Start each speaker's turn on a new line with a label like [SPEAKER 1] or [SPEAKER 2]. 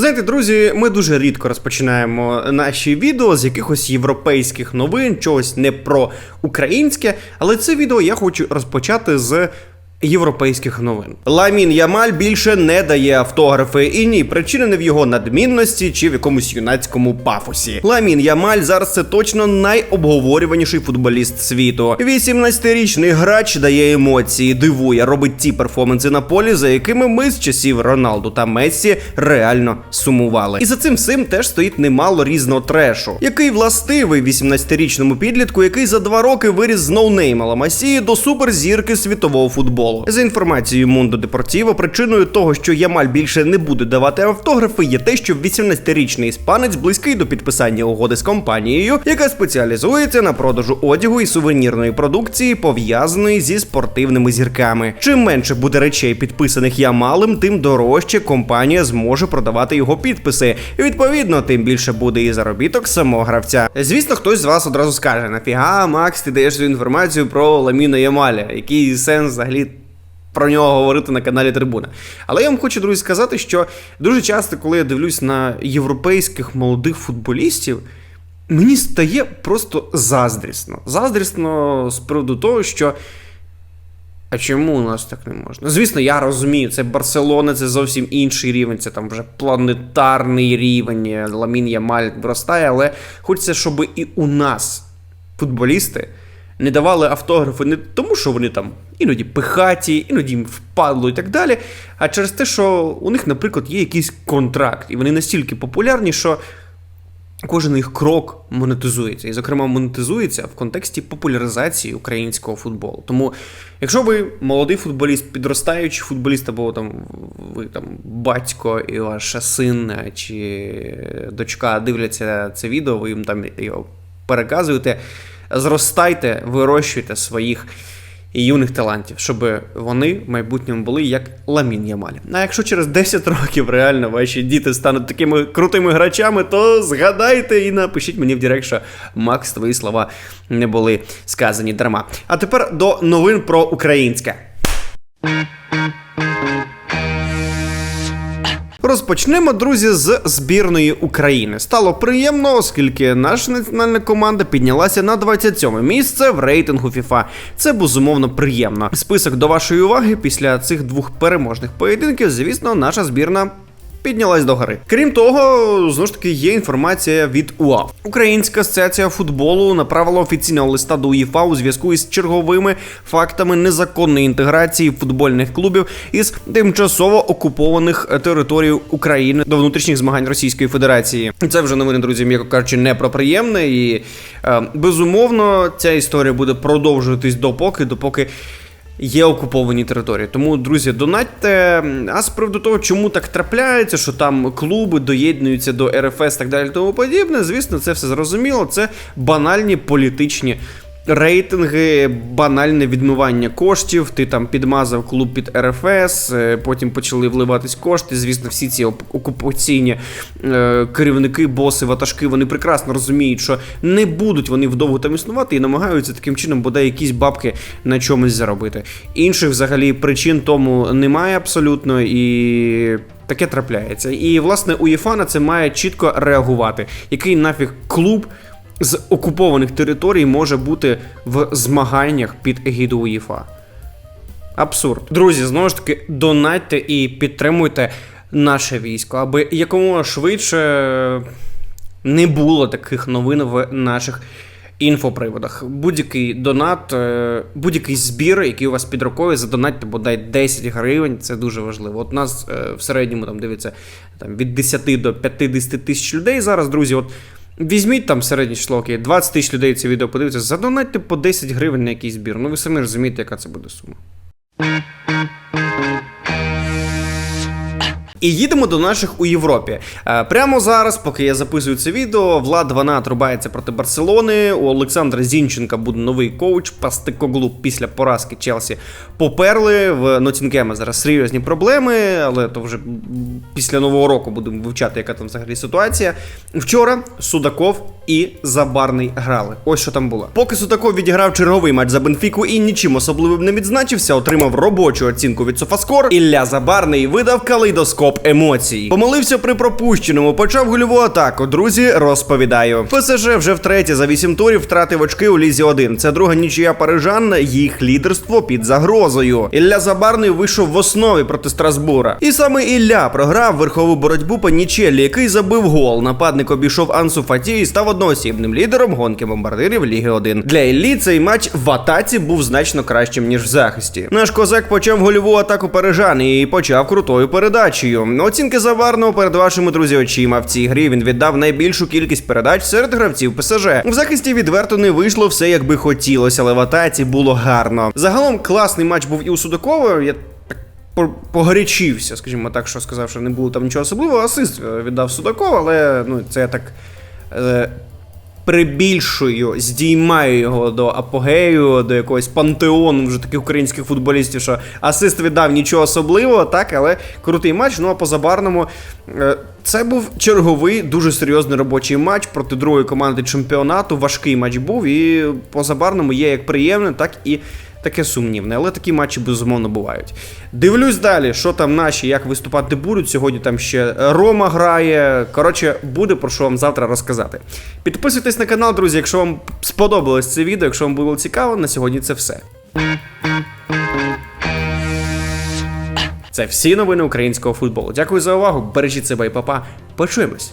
[SPEAKER 1] Знаєте, друзі, ми дуже рідко розпочинаємо наші відео з якихось європейських новин, чогось не про українське, але це відео я хочу розпочати з. Європейських новин Ламін Ямаль більше не дає автографи, і ні, причина не в його надмінності чи в якомусь юнацькому пафосі. Ламін Ямаль зараз це точно найобговорюваніший футболіст світу. 18-річний грач дає емоції, дивує, робить ті перформанси на полі, за якими ми з часів Роналду та Мессі реально сумували. І за цим всім теж стоїть немало різного трешу, який властивий 18-річному підлітку, який за два роки виріс з ноунейма Ламасії до суперзірки світового футболу. За інформацією Мондо Депортіво, причиною того, що Ямаль більше не буде давати автографи, є те, що 18-річний іспанець близький до підписання угоди з компанією, яка спеціалізується на продажу одягу і сувенірної продукції, пов'язаної зі спортивними зірками. Чим менше буде речей, підписаних Ямалем, тим дорожче компанія зможе продавати його підписи. І відповідно, тим більше буде і заробіток самого гравця. Звісно, хтось з вас одразу скаже: нафіга, Макс, ти даєш цю інформацію про Ламіна Ямаля. Який сенс взагалі про нього говорити на каналі Трибуна. Але я вам хочу, друзі, сказати, що дуже часто, коли я дивлюсь на європейських молодих футболістів, мені стає просто заздрісно. Заздрісно з приводу того, що. А чому у нас так не можна? Звісно, я розумію, це Барселона, це зовсім інший рівень, це там вже планетарний рівень, Ламін Ямаль виростає, але хочеться, щоб і у нас футболісти не давали автографи не тому, що вони там іноді пихаті, іноді їм впадло і так далі. А через те, що у них, наприклад, є якийсь контракт, і вони настільки популярні, що кожен їх крок монетизується. І, зокрема, монетизується в контексті популяризації українського футболу. Тому, якщо ви молодий футболіст, підростаючий футболіст, або там ви там батько і ваш син чи дочка дивляться це відео, ви їм там його переказуєте зростайте, вирощуйте своїх юних талантів, щоб вони в майбутньому були як Ламін Ямаль. А якщо через 10 років реально ваші діти стануть такими крутими грачами, то згадайте і напишіть мені в Директ, що Макс, твої слова не були сказані дарма. А тепер до новин про українське. Розпочнемо, друзі, з збірної України. Стало приємно, оскільки наша національна команда піднялася на 27 місце в рейтингу FIFA. Це безумовно приємно. Список до вашої уваги після цих двох переможних поєдинків, звісно, наша збірна піднялась до гори. Крім того, знову ж таки є інформація від УАФ. Українська асоціація футболу направила офіційного листа до УЄФА у зв'язку із черговими фактами незаконної інтеграції футбольних клубів із тимчасово окупованих територій України до внутрішніх змагань Російської Федерації. Це вже новини, друзі, м'яко кажучи, не про приємне, і е, безумовно ця історія буде продовжуватись допоки, допоки є окуповані території. Тому, друзі, донатьте. А з приводу того, чому так трапляється, що там клуби доєднуються до РФС так далі, тому подібне, звісно, це все зрозуміло. Це банальні політичні. Рейтинги, банальне відмивання коштів. Ти там підмазав клуб під РФС, е, потім почали вливатись кошти. Звісно, всі ці окупаційні е, керівники, боси, ватажки, вони прекрасно розуміють, що не будуть вони вдовго там існувати і намагаються таким чином бодай якісь бабки на чомусь заробити. Інших взагалі причин тому немає абсолютно і. Таке трапляється. І, власне, УЄФА на це має чітко реагувати. Який нафіг клуб з окупованих територій може бути в змаганнях під егіду УЄФА. Абсурд. Друзі, знову ж таки, донатьте і підтримуйте наше військо, аби якомога швидше не було таких новин в наших інфоприводах. Будь-який донат, е, будь-який збір, який у вас під рукою, задонатьте бодай 10 гривень, це дуже важливо. От нас е, в середньому там дивиться там, від 10 до 50 тисяч людей зараз, друзі. От Візьміть там середні число, окей, 20 тисяч людей це відео подивиться, задонайте по 10 гривень на якийсь збір. Ну ви самі розумієте, яка це буде сума. І їдемо до наших у Європі. Е, прямо зараз, поки я записую це відео, Влад Ванат рубається проти Барселони. У Олександра Зінченка буде новий коуч. Пастикоглу після поразки Челсі поперли. В Нотінгема зараз серйозні проблеми, але то вже після нового року будемо вивчати, яка там взагалі ситуація. Вчора Судаков і Забарний грали. Ось що там було. Поки Судаков відіграв черговий матч за Бенфіку і нічим особливим не відзначився, отримав робочу оцінку від Софаскор. Ілля Забарний видав калейдоскоп топ емоцій. Помилився при пропущеному, почав гольову атаку. Друзі, розповідаю. ПСЖ вже втретє за 8 турів втратив очки у лізі 1. Це друга нічия парижан, їх лідерство під загрозою. Ілля Забарний вийшов в основі проти Страсбура. І саме Ілля програв верхову боротьбу по Нічелі, який забив гол. Нападник обійшов Ансу Фаті і став одноосібним лідером гонки бомбардирів Ліги 1. Для Іллі цей матч в атаці був значно кращим ніж в захисті. Наш козак почав гольову атаку парижан і почав крутою передачею. Оцінки Заварного перед вашими друзі очима. В цій грі він віддав найбільшу кількість передач серед гравців ПСЖ. В захисті відверто не вийшло все, як би хотілося, але в атаці було гарно. Загалом класний матч був і у Судакова. Я так по- погорячився, скажімо так, що сказав, що не було там нічого особливого. Асист е, віддав Судаков, але ну це я так. Прибільшую, здіймаю його до апогею, до якогось пантеону вже таких українських футболістів, що асист віддав нічого особливого, так, але крутий матч. Ну а по забарному е, це був черговий дуже серйозний робочий матч проти другої команди чемпіонату. Важкий матч був, і по забарному є як приємне, так і. Таке сумнівне, але такі матчі безумовно бувають. Дивлюсь далі, що там наші, як виступати будуть. Сьогодні там ще Рома грає. Коротше, буде про що вам завтра розказати. Підписуйтесь на канал, друзі, якщо вам сподобалось це відео, якщо вам було цікаво, на сьогодні це все. Це всі новини українського футболу. Дякую за увагу. Бережіть себе і папа. Почуємось.